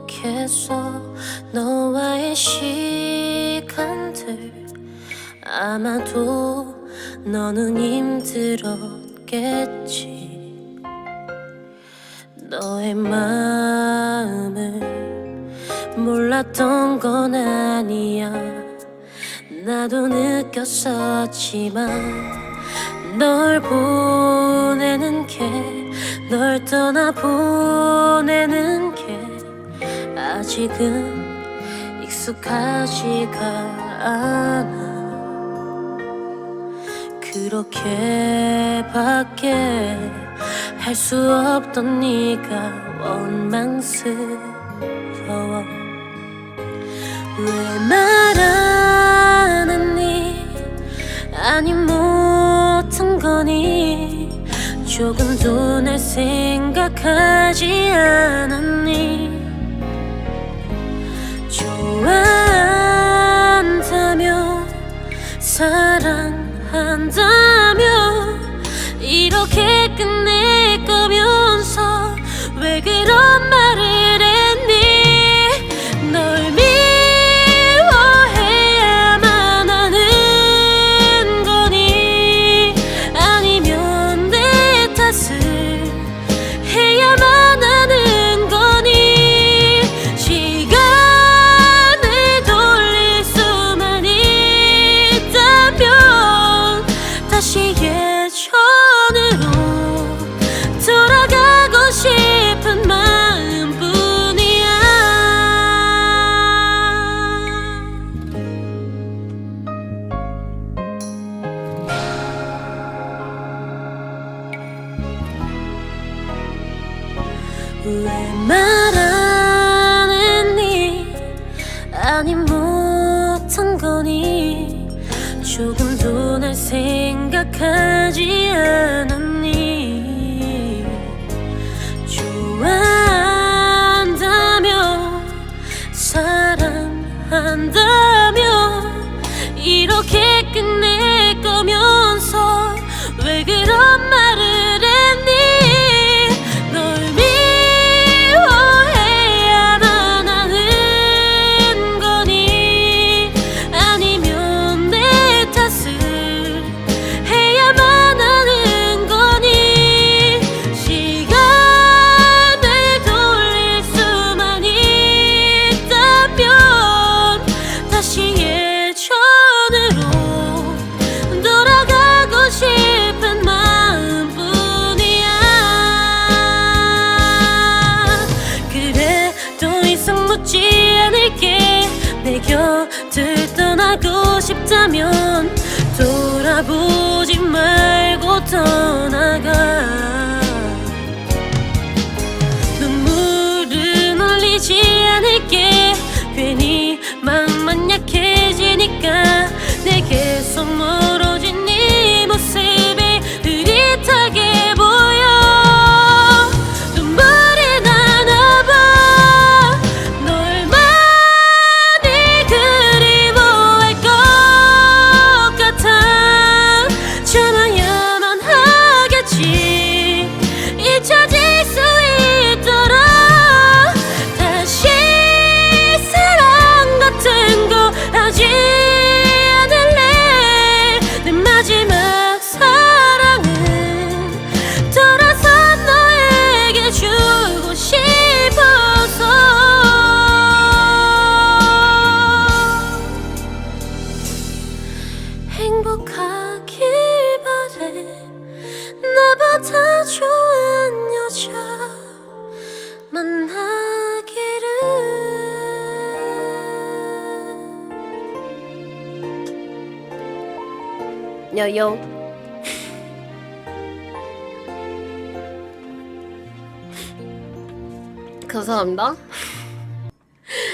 속에서 너와의 시간들. 아마도 너는 힘들었겠지. 너의 마음을 몰랐던 건 아니야. 나도 느꼈었지만 널 보내는 게 널 떠나 보내는 게 아직은 익숙하지가 않아. 그렇게밖에 할 수 없던 네가 원망스러워. 왜말안 했니 아니 못한 거니 조금도 날 생각하지 않았니? 좋아한다며 사랑한다며 이렇게 끝낼 거면서 왜 그런 말 왜 말 안 했니 아니 못한 거니? 조금도 날 생각하지 않았 묻지 않을게. 내 곁을 떠나고 싶다면 돌아보지 말고 떠 거 하지 않을래? 내 마지막 사랑은 돌아서 너에게 주고 싶어서. 행복하길 바래. 나보다 좋은 여자 만나 여요. 감사합니다